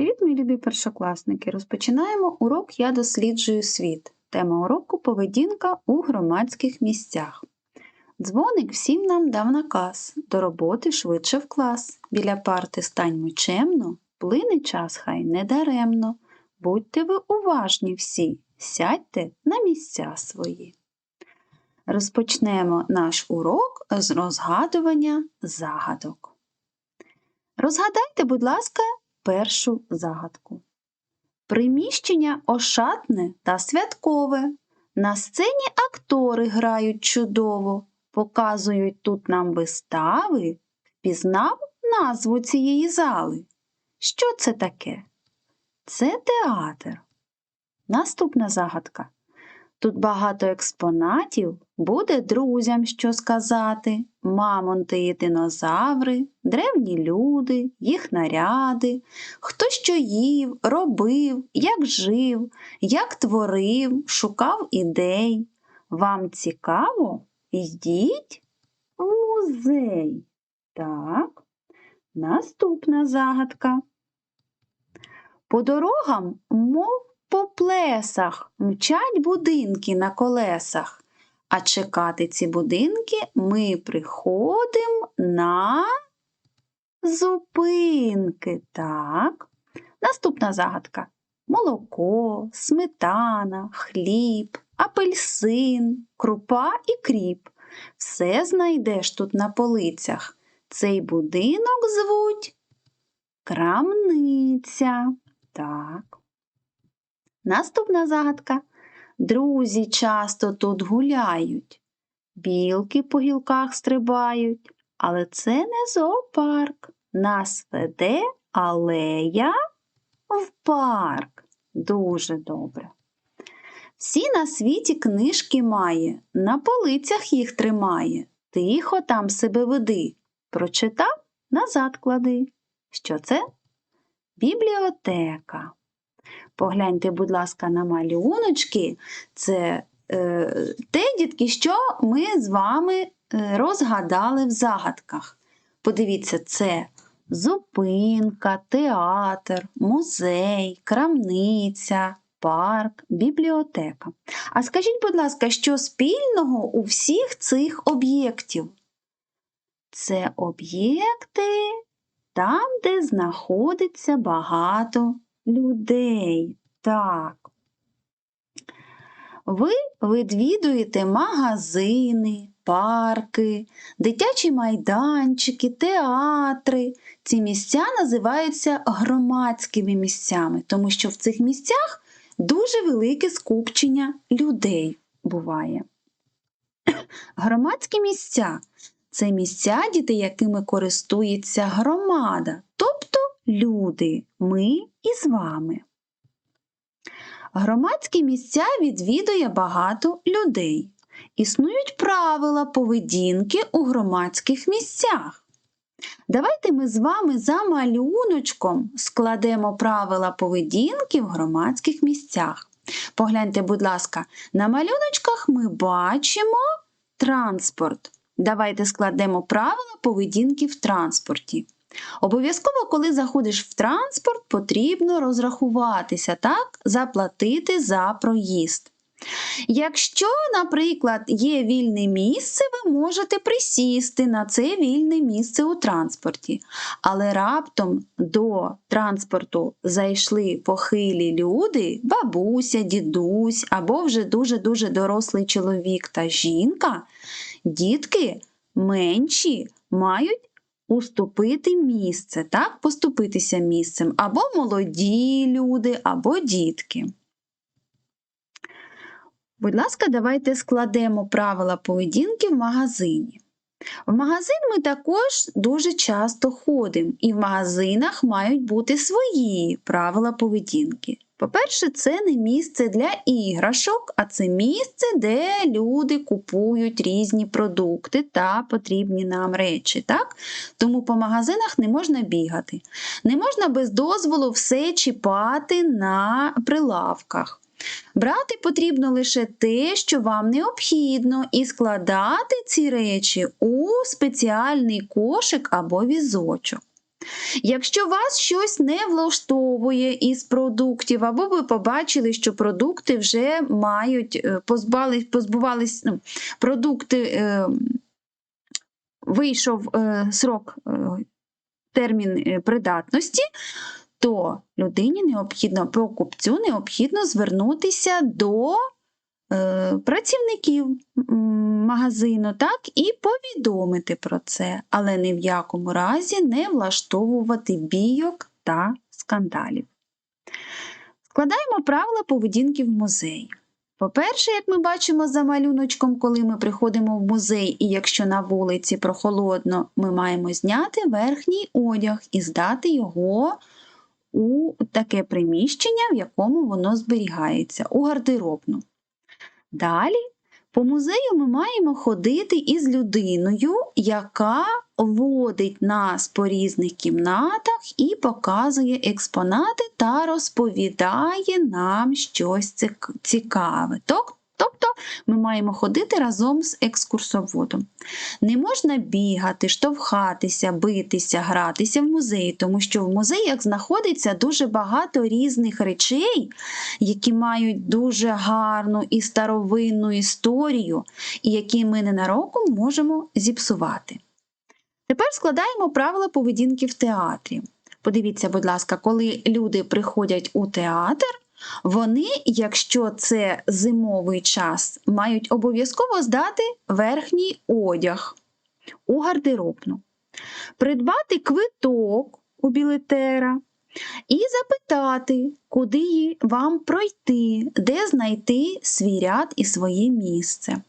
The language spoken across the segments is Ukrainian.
Привіт, мої любі першокласники! Розпочинаємо урок Я досліджую світ. Тема уроку поведінка у громадських місцях. Дзвоник всім нам дав наказ до роботи швидше в клас. Біля парти станьмо чемно, плине час хай не даремно. Будьте ви уважні всі, сядьте на місця свої. Розпочнемо наш урок з розгадування загадок. Розгадайте, будь ласка, першу загадку. Приміщення ошатне та святкове. На сцені актори грають чудово, показують тут нам вистави, впізнав назву цієї зали. Що це таке? Це театр. Наступна загадка. Тут багато експонатів, буде друзям що сказати, мамонти і динозаври, древні люди, їх наряди, хто що їв, робив, як жив, як творив, шукав ідей. Вам цікаво? Йдіть в музей. Так, наступна загадка. По дорогам, мов по плесах мчать будинки на колесах, а чекати ці будинки ми приходимо на зупинки. Так. Наступна загадка. Молоко, сметана, хліб, апельсин, крупа і кріп. Все знайдеш тут на полицях. Цей будинок звуть крамниця. Так. Наступна загадка. Друзі часто тут гуляють, білки по гілках стрибають, але це не зоопарк. Нас веде алея в парк. Дуже добре. Всі на світі книжки має, на полицях їх тримає. Тихо там себе веди. Прочитав, назад клади. Що це? Бібліотека. Погляньте, будь ласка, на малюночки. Це е, те, дітки, що ми з вами е, розгадали в загадках. Подивіться, це зупинка, театр, музей, крамниця, парк, бібліотека. А скажіть, будь ласка, що спільного у всіх цих об'єктів? Це об'єкти там, де знаходиться багато людей. Так. Ви відвідуєте магазини, парки, дитячі майданчики, театри. Ці місця називаються громадськими місцями, тому що в цих місцях дуже велике скупчення людей буває. Громадські місця це місця, діти, якими користується громада, люди, ми із вами. Громадські місця відвідує багато людей. Існують правила поведінки у громадських місцях. Давайте ми з вами за малюночком складемо правила поведінки в громадських місцях. Погляньте, будь ласка, на малюночках ми бачимо транспорт. Давайте складемо правила поведінки в транспорті. Обов'язково, коли заходиш в транспорт, потрібно розрахуватися, так, заплатити за проїзд. Якщо, наприклад, є вільне місце, ви можете присісти на це вільне місце у транспорті. Але раптом до транспорту зайшли похилі люди, бабуся, дідусь або вже дуже-дуже дорослий чоловік та жінка, дітки менші мають уступити місце, так, поступитися місцем, або молоді люди, або дітки. Будь ласка, давайте складемо правила поведінки в магазині. В магазин ми також дуже часто ходимо, і в магазинах мають бути свої правила поведінки. По-перше, це не місце для іграшок, а це місце, де люди купують різні продукти та потрібні нам речі. Так? Тому по магазинах не можна бігати. Не можна без дозволу все чіпати на прилавках. Брати потрібно лише те, що вам необхідно, і складати ці речі у спеціальний кошик або візочок. Якщо вас щось не влаштовує із продуктів, або ви побачили, що продукти вже мають е, позбавились, позбувались, ну, продукти е, вийшов е, срок, е, термін е, придатності, то людині необхідно, покупцю необхідно звернутися до працівників магазину, так, і повідомити про це, але ні в якому разі не влаштовувати бійок та скандалів. Складаємо правила поведінки в музеї. По-перше, як ми бачимо за малюночком, коли ми приходимо в музей, і якщо на вулиці прохолодно, ми маємо зняти верхній одяг і здати його у таке приміщення, в якому воно зберігається, у гардеробну. Далі по музею ми маємо ходити із людиною, яка водить нас по різних кімнатах і показує експонати та розповідає нам щось цікаве. Тобто ми маємо ходити разом з екскурсоводом. Не можна бігати, штовхатися, битися, гратися в музеї, тому що в музеях знаходиться дуже багато різних речей, які мають дуже гарну і старовинну історію, і які ми ненароком можемо зіпсувати. Тепер складаємо правила поведінки в театрі. Подивіться, будь ласка, коли люди приходять у театр, вони, якщо це зимовий час, мають обов'язково здати верхній одяг у гардеробну, придбати квиток у білетера і запитати, куди вам пройти, де знайти свій ряд і своє місце.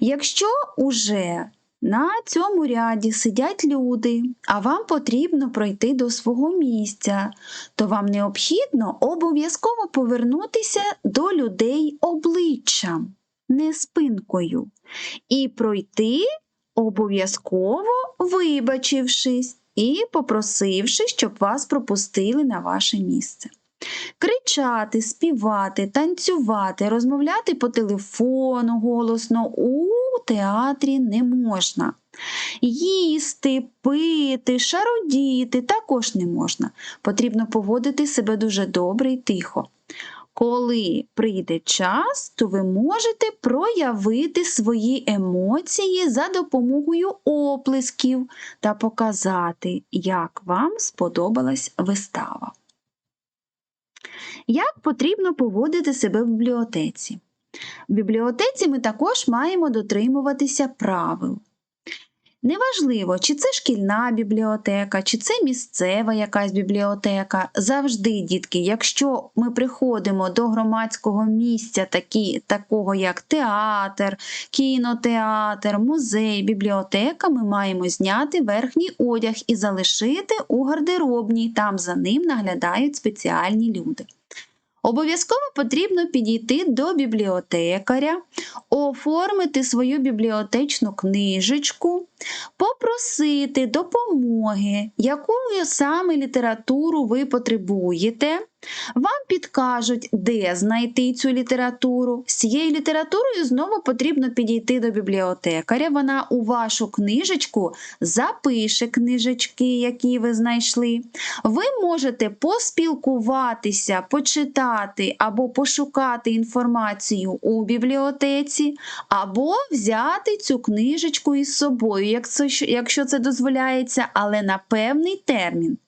Якщо уже на цьому ряді сидять люди, а вам потрібно пройти до свого місця, то вам необхідно обов'язково повернутися до людей обличчям, не спинкою, і пройти обов'язково вибачившись і попросивши, щоб вас пропустили на ваше місце. Кричати, співати, танцювати, розмовляти по телефону голосно у театрі не можна. Їсти, пити, шародіти також не можна. Потрібно поводити себе дуже добре і тихо. Коли прийде час, то ви можете проявити свої емоції за допомогою оплесків та показати, як вам сподобалась вистава. Як потрібно поводити себе в бібліотеці? В бібліотеці ми також маємо дотримуватися правил. Неважливо, чи це шкільна бібліотека, чи це місцева якась бібліотека. Завжди, дітки, якщо ми приходимо до громадського місця, такі, такого як театр, кінотеатр, музей, бібліотека, ми маємо зняти верхній одяг і залишити у гардеробній, там за ним наглядають спеціальні люди. Обов'язково потрібно підійти до бібліотекаря, оформити свою бібліотечну книжечку, попросити допомоги, яку саме літературу ви потребуєте. Вам підкажуть, де знайти цю літературу. З цією літературою знову потрібно підійти до бібліотекаря. Вона у вашу книжечку запише книжечки, які ви знайшли. Ви можете поспілкуватися, почитати або пошукати інформацію у бібліотеці, або взяти цю книжечку із собою, якщо це дозволяється, але на певний термін.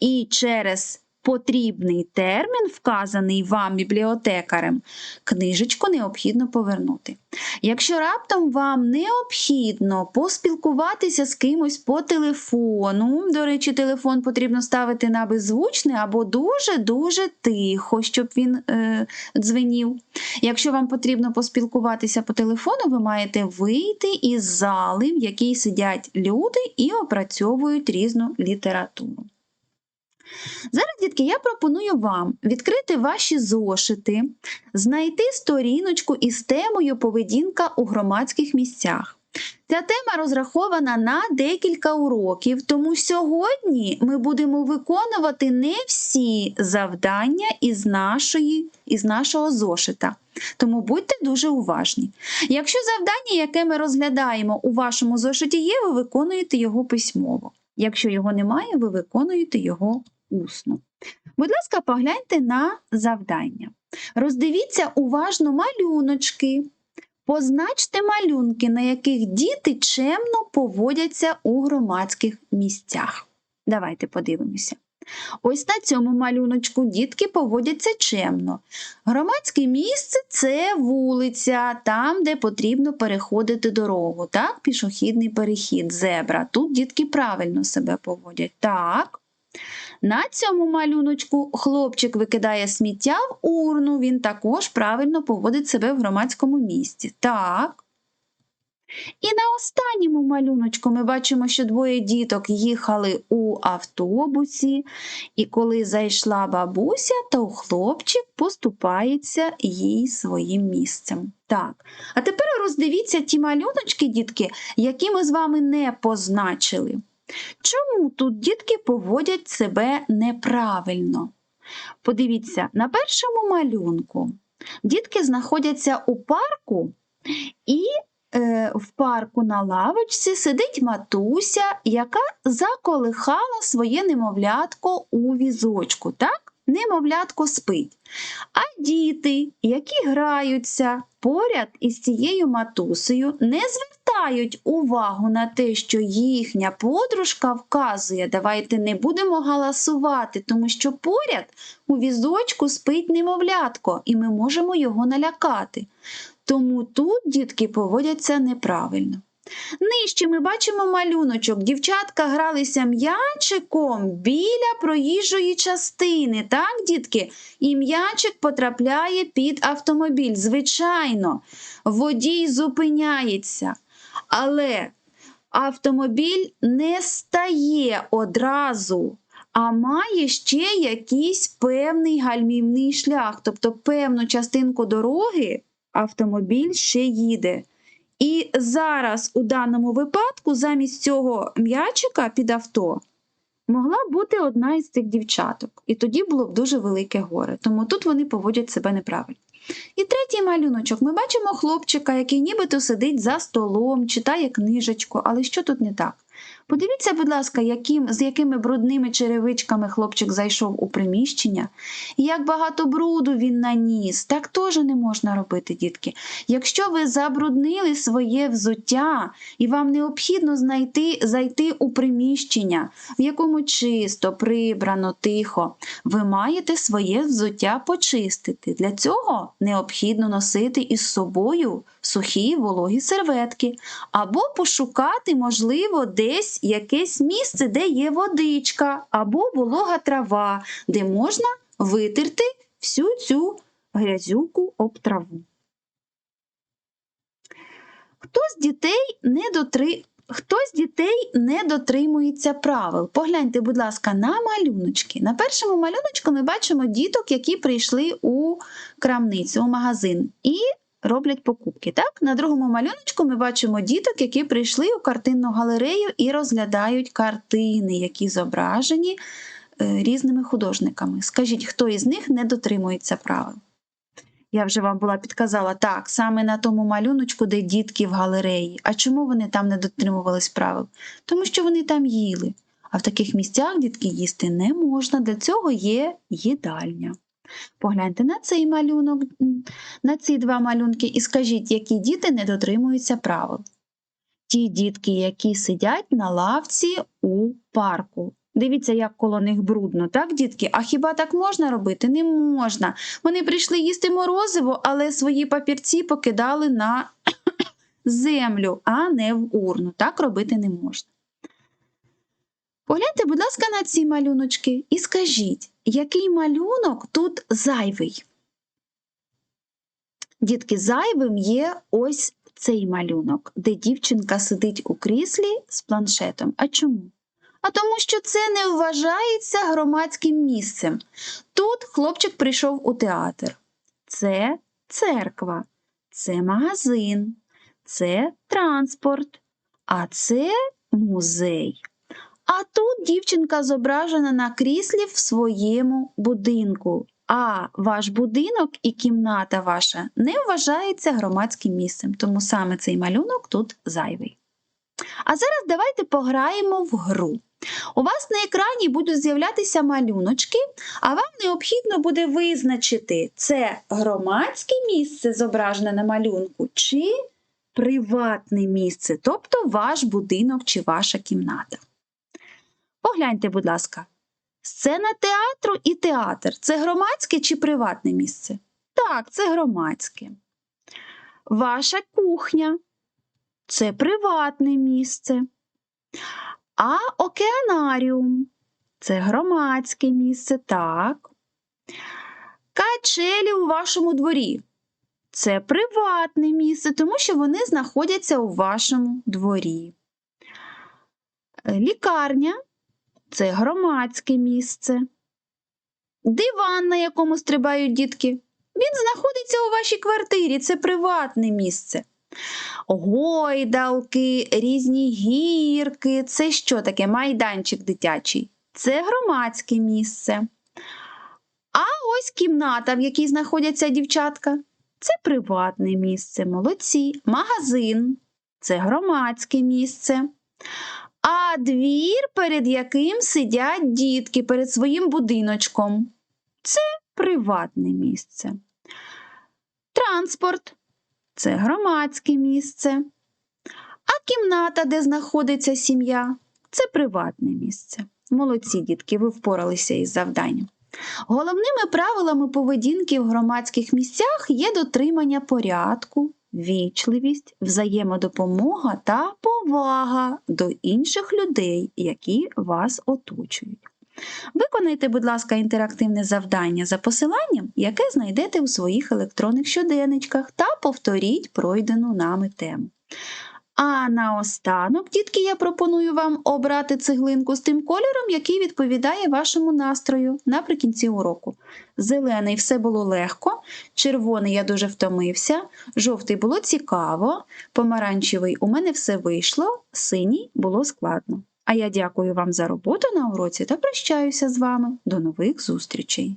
І через потрібний термін, вказаний вам бібліотекарем, книжечку необхідно повернути. Якщо раптом вам необхідно поспілкуватися з кимось по телефону, до речі, телефон потрібно ставити на беззвучне або дуже-дуже тихо, щоб він е, дзвенів. Якщо вам потрібно поспілкуватися по телефону, ви маєте вийти із зали, в якій сидять люди і опрацьовують різну літературу. Зараз, дітки, я пропоную вам відкрити ваші зошити, знайти сторіночку із темою поведінка у громадських місцях. Ця тема розрахована на декілька уроків, тому сьогодні ми будемо виконувати не всі завдання із, нашої, із нашого зошита. Тому будьте дуже уважні. Якщо завдання, яке ми розглядаємо у вашому зошиті є, ви виконуєте його письмово. Якщо його немає, ви виконуєте його усно. Будь ласка, погляньте на завдання. Роздивіться уважно малюночки. Позначте малюнки, на яких діти чемно поводяться у громадських місцях. Давайте подивимося. Ось на цьому малюночку дітки поводяться чемно. Громадське місце це вулиця, там, де потрібно переходити дорогу. Так, пішохідний перехід, зебра. Тут дітки правильно себе поводять. Так. На цьому малюночку хлопчик викидає сміття в урну, він також правильно поводить себе в громадському місці. Так. І на останньому малюночку ми бачимо, що двоє діток їхали у автобусі, і коли зайшла бабуся, то хлопчик поступається їй своїм місцем. Так, а тепер роздивіться ті малюночки, дітки, які ми з вами не позначили. Чому тут дітки поводять себе неправильно? Подивіться, на першому малюнку дітки знаходяться у парку і е, в парку на лавочці сидить матуся, яка заколихала своє немовлятко у візочку. Так? Немовлятко спить. А діти, які граються поряд із цією матусею, не звертають увагу на те, що їхня подружка вказує, давайте не будемо галасувати, тому що поряд у візочку спить немовлятко, і ми можемо його налякати. Тому тут дітки поводяться неправильно. Нижче ми бачимо малюночок. Дівчатка гралися м'ячиком біля проїжджої частини. Так, дітки? І м'ячик потрапляє під автомобіль. Звичайно, водій зупиняється. Але автомобіль не стає одразу, а має ще якийсь певний гальмівний шлях, тобто певну частинку дороги автомобіль ще їде. І зараз у даному випадку замість цього м'ячика під авто могла бути одна із цих дівчаток. І тоді було б дуже велике горе. Тому тут вони поводять себе неправильно. І третій малюночок. Ми бачимо хлопчика, який нібито сидить за столом, читає книжечку, але що тут не так? Подивіться, будь ласка, яким, з якими брудними черевичками хлопчик зайшов у приміщення, і як багато бруду він наніс. Так теж не можна робити, дітки. Якщо ви забруднили своє взуття і вам необхідно знайти, зайти у приміщення, в якому чисто, прибрано, тихо, ви маєте своє взуття почистити. Для цього необхідно носити із собою сухі вологі серветки, або пошукати, можливо, десь якесь місце, де є водичка, або волога трава, де можна витерти всю цю грязюку об траву. Хто з дітей не дотри... Хто з дітей не дотримується правил? Погляньте, будь ласка, на малюночки. На першому малюночку ми бачимо діток, які прийшли у крамницю, у магазин, і роблять покупки. Так? На другому малюночку ми бачимо діток, які прийшли у картинну галерею і розглядають картини, які зображені е, різними художниками. Скажіть, хто із них не дотримується правил? Я вже вам була підказала так, саме на тому малюночку, де дітки в галереї. А чому вони там не дотримувались правил? Тому що вони там їли. А в таких місцях дітки їсти не можна. Для цього є їдальня. Погляньте на цей малюнок, на ці два малюнки і скажіть, які діти не дотримуються правил. Ті дітки, які сидять на лавці у парку. Дивіться, як коло них брудно, так, дітки? А хіба так можна робити? Не можна. Вони прийшли їсти морозиво, але свої папірці покидали на землю, а не в урну. Так робити не можна. Погляньте, будь ласка, на ці малюночки і скажіть, який малюнок тут зайвий? Дітки, зайвим є ось цей малюнок, де дівчинка сидить у кріслі з планшетом. А чому? А тому, що це не вважається громадським місцем. Тут хлопчик прийшов у театр. Це церква, це магазин, це транспорт, а це музей. А тут дівчинка зображена на кріслі в своєму будинку. А ваш будинок і кімната ваша не вважається громадським місцем, тому саме цей малюнок тут зайвий. А зараз давайте пограємо в гру. У вас на екрані будуть з'являтися малюночки, а вам необхідно буде визначити, це громадське місце зображене на малюнку, чи приватне місце, тобто ваш будинок чи ваша кімната. Погляньте, будь ласка, сцена театру і театр це громадське чи приватне місце? Так, це громадське. Ваша кухня це приватне місце. А океанаріум це громадське місце, так. Качелі у вашому дворі це приватне місце, тому що вони знаходяться у вашому дворі. Лікарня це громадське місце. Диван, на якому стрибають дітки, він знаходиться у вашій квартирі, це приватне місце. Гойдалки, різні гірки. Це що таке? Майданчик дитячий. Це громадське місце. А ось кімната, в якій знаходяться дівчатка. Це приватне місце, молодці. Магазин це громадське місце. А двір, перед яким сидять дітки перед своїм будиночком. Це приватне місце. Транспорт це громадське місце. А кімната, де знаходиться сім'я, це приватне місце. Молодці дітки, ви впоралися із завданням. Головними правилами поведінки в громадських місцях є дотримання порядку, вічливість, взаємодопомога та повага до інших людей, які вас оточують. Виконайте, будь ласка, інтерактивне завдання за посиланням, яке знайдете у своїх електронних щоденничках, та повторіть пройдену нами тему. А наостанок, дітки, я пропоную вам обрати цеглинку з тим кольором, який відповідає вашому настрою наприкінці уроку. Зелений все було легко, червоний я дуже втомився, жовтий було цікаво, помаранчевий у мене все вийшло, синій було складно. А я дякую вам за роботу на уроці та прощаюся з вами. До нових зустрічей!